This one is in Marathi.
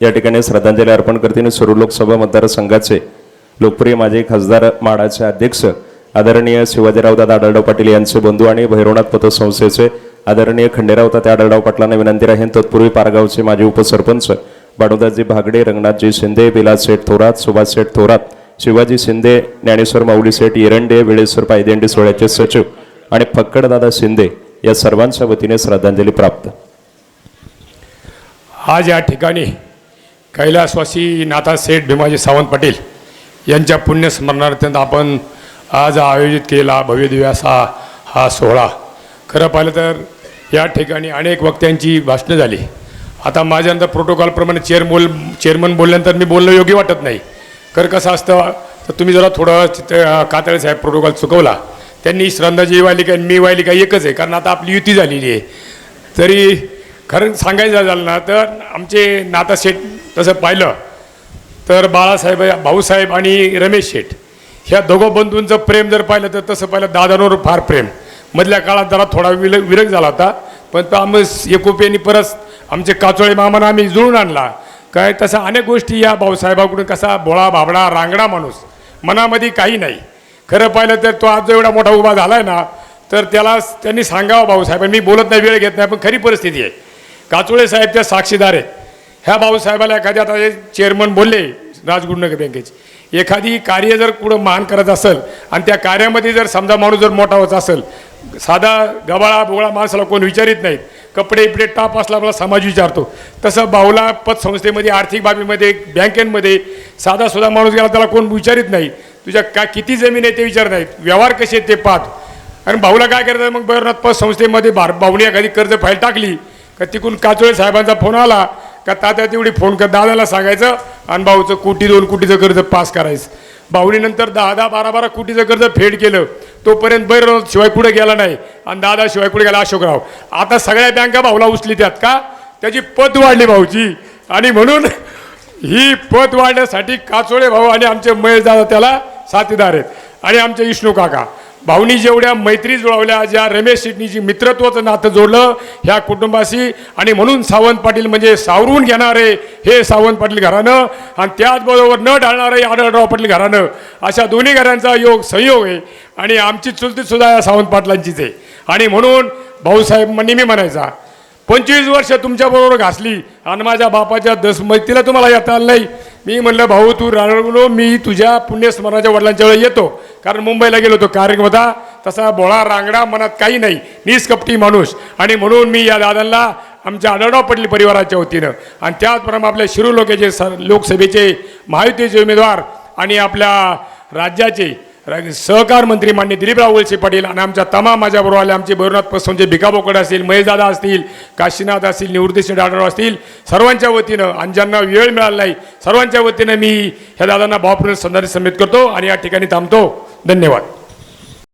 या ठिकाणी श्रद्धांजली अर्पण करते सर्व लोकसभा मतदारसंघाचे लोकप्रिय माजी खासदार माडाचे अध्यक्ष आदरणीय शिवाजीराव दादा आढळराव पाटील यांचे बंधू आणि भैरवनाथ पतसंस्थेचे आदरणीय खंडेराव तात्या आढळराव पाटलांना विनंती राहीन. तत्पूर्वी पारगावचे माजी उपसरपंच बाडोदाजी भागडे रंगनाथजी शिंदे विलास शेठ थोरात सुभाष शेठ थोरात शिवाजी शिंदे ज्ञानेश्वर माऊली शेठ येरंडे वेळेश्वर पायदेंडी सोहळ्याचे सचिव आणि फक्कडदादा शिंदे या सर्वांच्या वतीने श्रद्धांजली प्राप्त. आज या ठिकाणी कैलासवासी नाथा सेठ भीमाजी सावंत पाटील यांच्या पुण्यस्मरणार्थ आपण आज आयोजित केला भव्यदिव्य असा हा सोहळा. खरं पाहिलं तर या ठिकाणी अनेक वक्त्यांची भाषणं झाली. आता माझ्यानंतर प्रोटोकॉलप्रमाणे चेअर बोल चेअरमन बोलल्यानंतर मी बोलणं योग्य वाटत नाही. खरं कसं असतं तर तुम्ही जरा थोडं कातळे साहेब प्रोटोकॉल चुकवला. त्यांनी श्रद्धाजी वाहिली काय मी वाहिली काय एकच आहे कारण आता आपली युती झालेली आहे. तरी खरं सांगायचं झालं ना तर आमचे नाता शेठ तसं पाहिलं तर बाळासाहेब भाऊसाहेब आणि रमेश शेठ ह्या दोघं बंधूंचं प्रेम जर पाहिलं तर तसं पाहिलं दादांवर फार प्रेम. मधल्या काळात जरा थोडा विल विरक झाला होता पण तो आम्ही एकोप्यानी परत आमचे काचोळे मामानं आम्ही जुळून आणला. काय तसं अनेक गोष्टी या भाऊसाहेबाकडून कसा भोळा भाबडा रांगडा माणूस मनामध्ये काही नाही. खरं पाहिलं तर तो आज जो एवढा मोठा उभा झाला आहे ना तर त्याला त्यांनी सांगावं भाऊसाहेब मी बोलत नाही वेळ घेत नाही पण खरी परिस्थिती आहे. काचोळे साहेब त्या साक्षीदार आहेत. ह्या भाऊसाहेबाला एखाद्या आता हे चेअरमन बोलले राजगुरुनगर बँकेचे. एखादी कार्य जर कुठं महान करत असेल आणि त्या कार्यामध्ये जर समजा माणूस जर मोठा होत असेल साधा गबाळा बोगळा माणसाला कोण विचारित नाहीत. कपडे इपडे टाप असला मला समाज विचारतो. तसं बाहुला पतसंस्थेमध्ये आर्थिक बाबीमध्ये बँकेमध्ये साधा सुद्धा माणूस गेला त्याला कोण विचारित नाही. तुझ्या का किती जमीन आहे ते विचारत नाहीत. व्यवहार कसे आहेत ते पाहतो. आणि भाऊला काय करायचं मग बैरनाथ पतसंस्थेमध्ये भार भाऊने एखादी कर्ज फाईल टाकली. का तिकून काचोळे साहेबांचा फोन आला का तात्या तेवढी फोन कर दादाला सांगायचं आणि भाऊचं कोटी दोन कोटीचं कर्ज पास करायचं. भाऊनी नंतर दहा दहा बारा बारा कोटीचं कर्ज फेड केलं. तोपर्यंत बैर शिवाय कुठे गेला नाही आणि दादा शिवाय कुठे गेला अशोकराव. आता सगळ्या बँका भाऊला उचली त्यात का? त्याची पत वाढली भाऊची. आणि म्हणून ही पत वाढण्यासाठी काचोळे भाऊ आणि आमचे महेश दादा त्याला साथीदार आहेत. आणि आमचे विष्णू काका. भाऊनी जेवढ्या मैत्री जुळवल्या ज्या रमेश शेट्टीची मित्रत्वाचं नातं जोडलं ह्या कुटुंबाशी आणि म्हणून सावंत पाटील म्हणजे सावरून घेणारे हे सावंत पाटील घराणं आणि त्याचबरोबर न ढाळणारे आढळराव पाटील घराणं अशा दोन्ही घरांचा योग संयोग आहे आणि आमची चुलतीसुद्धा या सावंत पाटलांचीच आहे. आणि म्हणून भाऊसाहेब नेहमी म्हणायचा पंचवीस वर्ष तुमच्याबरोबर घासली आणि माझ्या बापाच्या दस मैत्रीला तुम्हाला येता आलं नाही. मी म्हणलं भाऊ तू राणलो मी तुझ्या पुण्यस्मरणाच्या वडिलांच्या वेळी येतो. कारण मुंबईला गेलो होतो. कार्यक्रम होता तसा बोळा रांगडा मनात काही नाही. निष्कपटी माणूस. आणि म्हणून मी या दादांना आमच्या आढळराव पटली परिवाराच्या वतीनं आणि त्याचप्रमाणे आपल्या शिरू लोकेचे स लोकसभेचे महायुतीचे उमेदवार आणि आपल्या राज्याचे सहकार मंत्री मान्य दिलीपराव वळसे पाटील आणि आमच्या तमाम माझ्याबरोबर आले आमचे भैरवनाथ पसंतचे भिका बोकड असतील महेशदादा असतील काशीनाथ असतील निवृत्तीसिंह डाडर असतील सर्वांच्या वतीनं आणि ज्यांना वेळ मिळाला नाही सर्वांच्या वतीनं मी ह्या दादांना भावपूर्ण संदर्भ समित करतो आणि या ठिकाणी थांबतो. धन्यवाद.